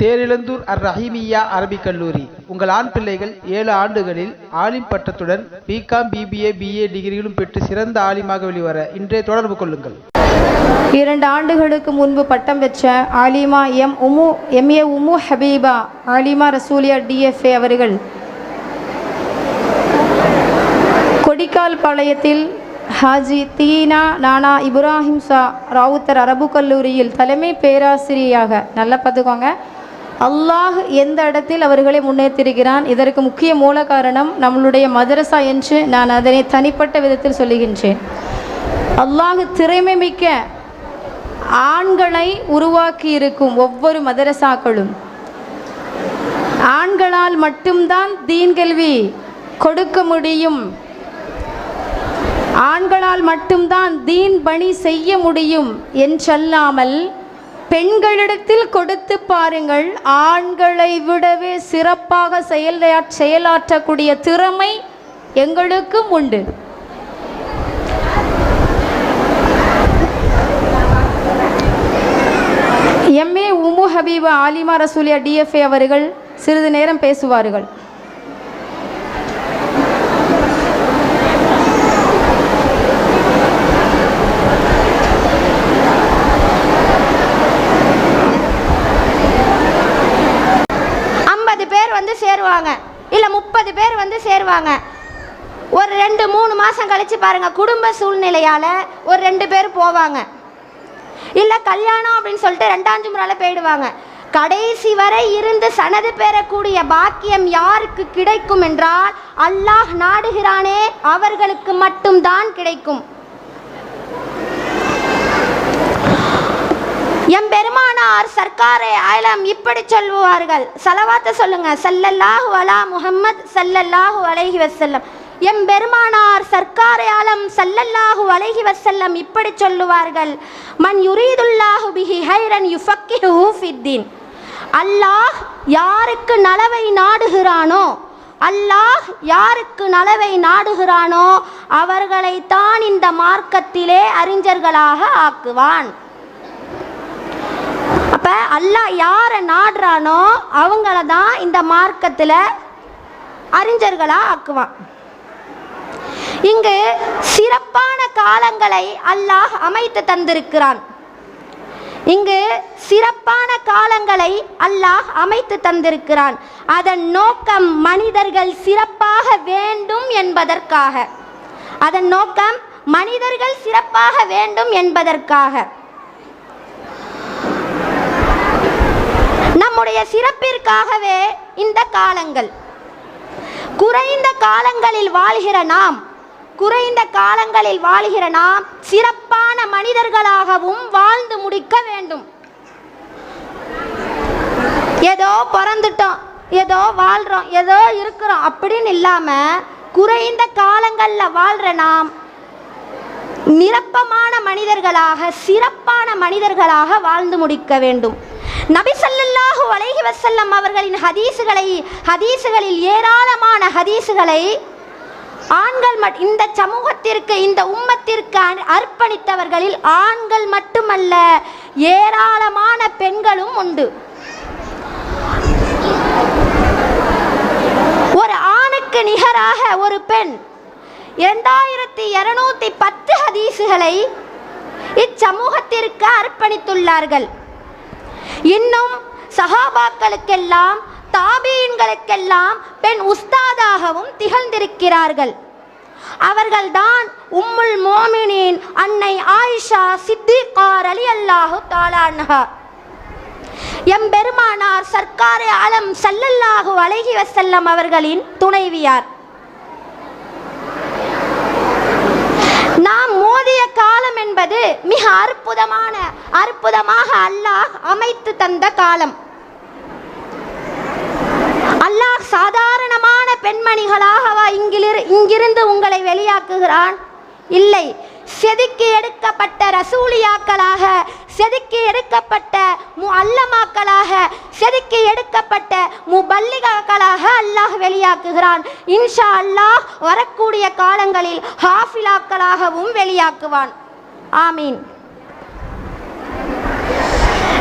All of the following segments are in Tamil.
தேரிழந்தூர் அர் ரஹீமியா அரபிக் கல்லூரி. உங்கள் ஆண் பிள்ளைகள் ஏழு ஆண்டுகளில் ஆலிம் பட்டத்துடன் பிகாம் பிபிஏ பிஏ டிகிரிகளும் பெற்று சிறந்த ஆலிமாக வெளிவர இன்றே தொடர்பு கொள்ளுங்கள். இரண்டு ஆண்டுகளுக்கு முன்பு பட்டம் பெற்ற ஆலிமா எம் உமு எம்ஏ உமு ஹபீபா ஆலிமா ரசூலியா டிஎஃப்ஏ அவர்கள் கொடிக்கால் பாளையத்தில் ஹாஜி தீனா நானா இப்ராஹிம் சா ராவுத்தர் அரபு கல்லூரியில் தலைமை பேராசிரியராக நல்லா பார்த்துக்கோங்க. அல்லாஹ் எந்த இடத்தில் அவர்களை முன்னேற்றிருக்கிறான்? இதற்கு முக்கிய மூல காரணம் நம்மளுடைய மதரசா என்று நான் அதனை தனிப்பட்ட விதத்தில் சொல்லுகின்றேன். அல்லாஹ் திறமை மிக்க ஆண்களை உருவாக்கி இருக்கும் ஒவ்வொரு மதரசாக்களும். ஆண்களால் மட்டும்தான் தீன்கல்வி கொடுக்க முடியும். ஆண்களால் மட்டும்தான் தீன் பணி செய்ய முடியும் என்றல்லாமல் பெண்களிடத்தில் கொடுத்து பாருங்கள். ஆண்களை விடவே சிறப்பாக செயல் செயலாற்றக்கூடிய திறமை எங்களுக்கும் உண்டு. எம்ஏ உமு ஹபீபா ஆலிமா ரசூலியா டிஎஃப்ஏ அவர்கள் சிறிது நேரம் பேசுவார்கள் ஐம்பது பேர் வந்து சேருவாங்க. இல்லை முப்பது பேர் வந்து சேருவாங்க. ஒரு ரெண்டு மூணு மாதம் கழித்து பாருங்கள் குடும்ப சூழ்நிலையால் ஒரு ரெண்டு பேர் போவாங்க. இல்லை கல்யாணம் அப்படின்னு சொல்லிட்டு ரெண்டாம் முறையில் போயிடுவாங்க. கடைசி வரை இருந்து சனது பெறக்கூடிய பாக்கியம் யாருக்கு கிடைக்கும் என்றால் அல்லாஹ் நாடுகிறானே அவர்களுக்கு மட்டும்தான் கிடைக்கும். எம்பெருமானார் சர்க்காரே ஆலம் இப்படி சொல்லுவார்கள். சலவாத்த சொல்லுங்க. சல்லல்லாஹு அலா முஹம்மத் சல்லல்லாஹு அலைஹி வசல்லம் எம் பெருமானார் சர்க்காரே ஆலம் சல்லல்லாஹு அலைஹி வசல்லம் இப்படி சொல்லுவார்கள். மன் யுரீதுல்லாஹு பிஹி ஹைரன் யுஃபக்கிஹு ஃபித்தீன். அல்லாஹ் யாருக்கு நலவை நாடுகிறானோ அல்லாஹ் யாருக்கு நலவை நாடுகிறானோ அவர்களைத்தான் இந்த மார்க்கத்திலே அறிஞர்களாக ஆக்குவான். அல்லாஹ் யாரை நாடுறானோ அவங்கள தான் இந்த மார்க்கத்தில் அறிஞர்களாக ஆக்குவான். இங்கு சிறப்பான காலங்களை அல்லாஹ் அமைத்து தந்திருக்கிறான். இங்கு சிறப்பான காலங்களை அல்லாஹ் அமைத்து தந்திருக்கிறான். அதன் நோக்கம் மனிதர்கள் சிறப்பாக வேண்டும் என்பதற்காக. அதன் நோக்கம் மனிதர்கள் சிறப்பாக வேண்டும் என்பதற்காக. சிறப்பிற்காகவே இந்த காலங்கள். குறைந்த காலங்களில் வாழ்கிற நாம் குறைந்த காலங்களில் வாழ்கிற நாம் சிறப்பான மனிதர்களாகவும் வாழ்ந்து முடிக்க வேண்டும். ஏதோ பிறந்துட்டோம் ஏதோ வாழ்கிறோம் ஏதோ இருக்கிறோம் அப்படின்னு இல்லாமல் குறைந்த காலங்களில் வாழ்கிற நாம் நிரப்பமான மனிதர்களாக சிறப்பான மனிதர்களாக வாழ்ந்து முடிக்க வேண்டும். நபிசல்லாஹு ஸல்லல்லாஹு அலைஹி அவர்களின் ஹதீஸுகளை ஹதீஸுகளில் ஏராளமான ஹதீஸுகளை ஆண்கள் மட் இந்த சமூகத்திற்கு இந்த உம்மத்திற்கு அர்ப்பணித்தவர்களில் ஆண்கள் மட்டுமல்ல ஏராளமான பெண்களும் உண்டு. ஒரு ஆணுக்கு நிகராக ஒரு பெண் இரண்டாயிரத்தி இருநூத்தி பத்து ஹதீஸுகளை இச்சமூகத்திற்கு அர்ப்பணித்துள்ளார்கள். இன்னும் சஹாபாக்களுக்கெல்லாம் தாபீன்களுக்கெல்லாம் பெண் உஸ்தாதாகவும் திகழ்ந்திருக்கிறார்கள். அவர்கள்தான் உம்முல் மோமினின் அன்னை ஆயிஷா சித்திகார் அலி அல்லாஹு தாலான்ஹா எம்பெருமானார் சர்க்காரே ஆலம் சல்லல்லாஹு அலைஹி வசல்லம் அவர்களின் துணைவியார் நாம் மோதிய காலம் என்பது மிக அற்புதமான அற்புதமாக அல்லாஹ் அமைத்து தந்த காலம். அல்லாஹ் சாதாரணமான பெண்மணிகளாகவா இங்கிலிரு இங்கிருந்து உங்களை வெளியாக்குகிறான்? இல்லை. செதுக்கி எடுக்கப்பட்ட ரசூலியாக்களாக செதுக்கி எடுக்கப்பட்ட மு அல்லமாக்களாக செதுக்கி எடுக்கப்பட்ட முபல்லிகாக்களாக அல்லாஹ் வெளியாக்குகிறான். இன்ஷா அல்லாஹ் வரக்கூடிய காலங்களில் ஹாஃபிலாக்களாகவும் வெளியாக்குவான். ஆமீன்.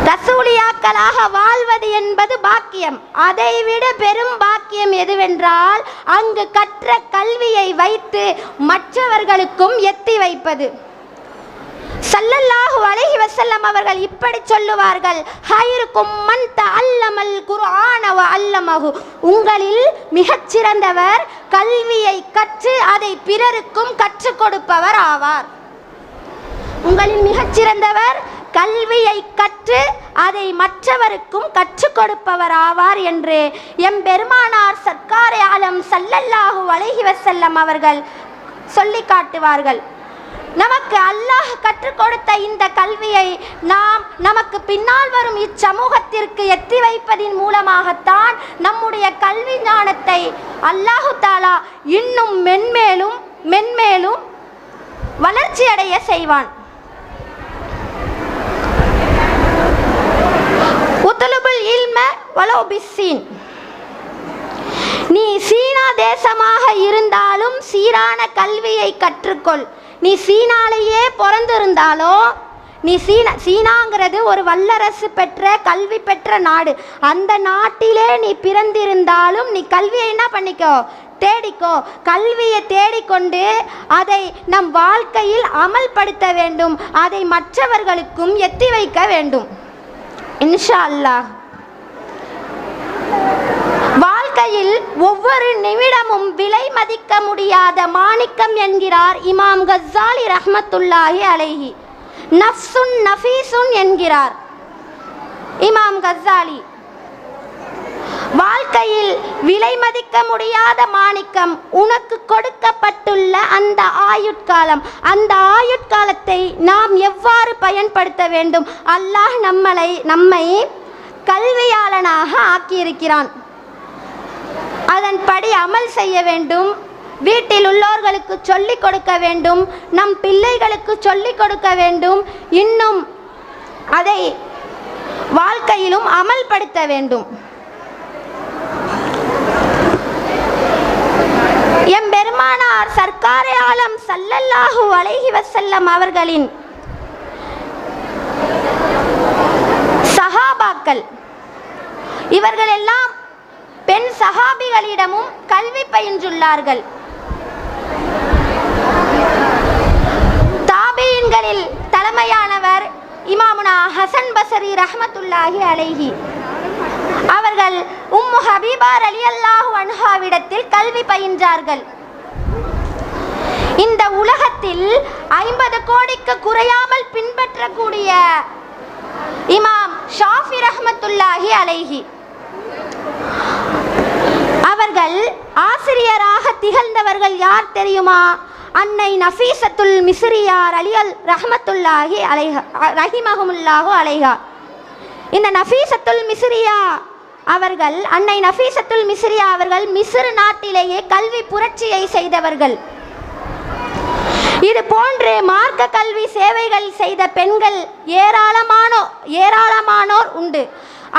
ரசூலியாக்களாக வாழ்வது என்பது பாக்கியம். அதைவிட பெரும் பாக்கியம் எதுவென்றால் அங்கு கற்ற கல்வியை வைத்து மற்றவர்களுக்கும் எத்தி வைப்பது. சல்லல்லாஹு அலைஹி வசல்லம் அவர்கள் இப்படி சொல்லுவார்கள் ஹைருக்கும் மன் அல்லமல் குர்ஆன வ அல்லமஹு. உங்களில் மிகச்சிறந்தவர் கல்வியை கற்று அதை பிறருக்கும் கற்றுக் கொடுப்பவர் ஆவார். உங்களில் மிகச்சிறந்தவர் கல்வியை கற்று அதை மற்றவருக்கும் கற்றுக் கொடுப்பவர் ஆவார் என்று எம் பெருமானார் சர்க்காரே ஆலம் சல்லல்லாஹு அலைஹி அவர்கள் சொல்லி காட்டுவார்கள். நமக்கு அல்லாஹ் கற்றுக் கொடுத்த இந்த கல்வியை நாம் நமக்கு பின்னால் வரும் இச்சமூகத்திற்கு எத்தி வைப்பதின் மூலமாகத்தான் நம்முடைய கல்வி ஞானத்தை அல்லாஹு தாலா இன்னும் மென்மேலும் மென்மேலும் வளர்ச்சியடைய செய்வான். உத்தலுபுல் இல்ம வலோ நீ சீனா தேசமாக இருந்தாலும் சீரான கல்வியை கற்றுக்கொள். நீ சீனாலேயே பிறந்திருந்தாலோ நீ சீனா சீனாங்கிறது ஒரு வல்லரசு பெற்ற கல்வி பெற்ற நாடு. அந்த நாட்டிலே நீ பிறந்திருந்தாலும் நீ கல்வியை என்ன பண்ணிக்கோ? தேடிக்கோ. கல்வியை தேடிக்கொண்டு அதை நம் வாழ்க்கையில் அமல்படுத்த வேண்டும். அதை மற்றவர்களுக்கும் எத்தி வைக்க வேண்டும். இன்ஷா அல்லாஹ் வாழ்க்கையில் ஒவ்வொரு நிமிடமும் விலை மதிக்க முடியாத மாணிக்கம் என்கிறார் இமாம் கஸ்ஸாலி ரஹ்மத்துல்லாஹி அலைஹி. நஃப்சுன் நஃபீசுன் என்கிறார். இமாம் கஸ்ஸாலி வாழ்க்கையில் விலை மதிக்க முடியாத மாணிக்கம் உனக்கு கொடுக்கப்பட்டுள்ள அந்த ஆயுட்காலம். அந்த ஆயுட்காலத்தை நாம் எவ்வாறு பயன்படுத்த வேண்டும்? அல்லாஹ் நம்மளை நம்மை கல்வியாளனாக ஆக்கியிருக்கிறான். அதன்படி அமல் செய்ய வேண்டும். வீட்டில் உள்ளோர்களுக்கு சொல்லிக் கொடுக்க வேண்டும். நம் பிள்ளைகளுக்கு சொல்லிக் கொடுக்க வேண்டும். இன்னும் அதை வாழ்க்கையிலும் அமல்படுத்த வேண்டும். எம் பெருமானார் சர்க்காரே ஆலம் சல்லல்லாஹு அலைஹி வசல்லம் அவர்களின் சஹாபாக்கள். இவர்கள் எல்லாம் பெண் சஹாபிகளிடமும் கல்வி பயின்றுள்ளார்கள். தாபியின்களில் தலைமையானவர் இமாமுனா ஹசன் பசரி ரஹமத்துல்லாஹி அலைஹி. அவர்கள் உம்மு ஹபீபா அலி அல்லாஹு அன்ஹாவிடத்தில் கல்வி பயின்றார்கள். இந்த உலகத்தில் ஐம்பது கோடிக்கு குறையாமல் பின்பற்றக்கூடிய இமாம் ஷாஃபி ரஹமத்துல்லாஹி அலைஹி. அவர்கள் ஆசிரியராக திகழ்ந்தவர்கள் யார் தெரியுமா? அன்னை நஃபீசத்துல் மிஸ்ரியார் அலியல் ரஹமத்துல்லாஹி அலைஹா ரஹிமஹமுல்லாஹு அலைஹா. இந்த நஃபீசத்துல் மிஸ்ரியா அவர்கள் அன்னை நஃபீசத்துல் மிஸ்ரியா அவர்கள் மிஸ்ர் நாட்டிலேயே கல்வி புரட்சியை செய்தவர்கள். இது போன்று மார்க்க கல்வி சேவைகள் செய்த பெண்கள் ஏராளமானோ ஏராளமானோர் உண்டு.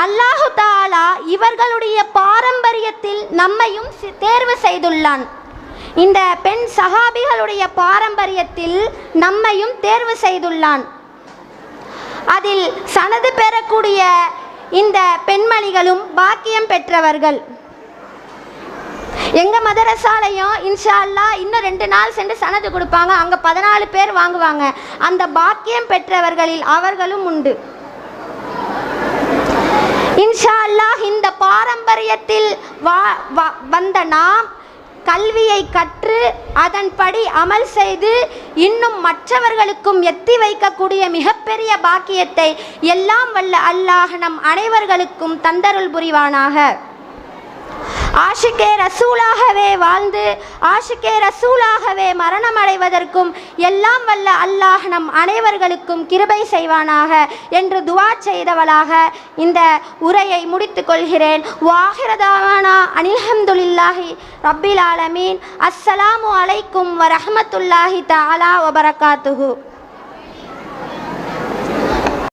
அல்லாஹு தாலா இவர்களுடைய பாரம்பரியத்தில் நம்மையும் தேர்வு செய்துள்ளான். இந்த பெண் சகாபிகளுடைய பாரம்பரியத்தில் நம்மையும் தேர்வு செய்துள்ளான். அதில் சனது பெறக்கூடிய இந்த பெண்மணிகளும் பாக்கியம் பெற்றவர்கள். எங்க மதரசாலையும் இன்ஷா அல்லாஹ் இன்னும் ரெண்டு நாள் சென்று சனது கொடுப்பாங்க. அங்க பதினாலு பேர் வாங்குவாங்க. அந்த பாக்கியம் பெற்றவர்களில் அவர்களும் உண்டு. இன்ஷா அல்லாஹ் இந்த பாரம்பரியத்தில் வா வா- வந்த நாம் கல்வியை கற்று அதன்படி அமல் செய்து இன்னும் மற்றவர்களுக்கும் எத்தி வைக்கக்கூடிய மிகப்பெரிய பாக்கியத்தை எல்லாம் வல்ல அல்லாஹ் நம் அனைவர்களுக்கும் தந்தருள் புரிவானாக. ஆஷிக்கே ரசூலாகவே வாழ்ந்து ஆஷிக்கே ரசூலாகவே மரணம் அடைவதற்கும் எல்லாம் வல்ல அல்லாஹ் நம் அனைவர்களுக்கும் கிருபை செய்வானாக என்று துவா செய்தவளாக இந்த உரையை முடித்துக் கொள்கிறேன். வாஹிரதாவானா அனில்ஹம்துலில்லாஹி ரப்பில் ஆலமீன். அஸ்ஸலாமு அலைக்கும் வரஹமத்துல்லாஹி தாலா வபரகாத்துஹு.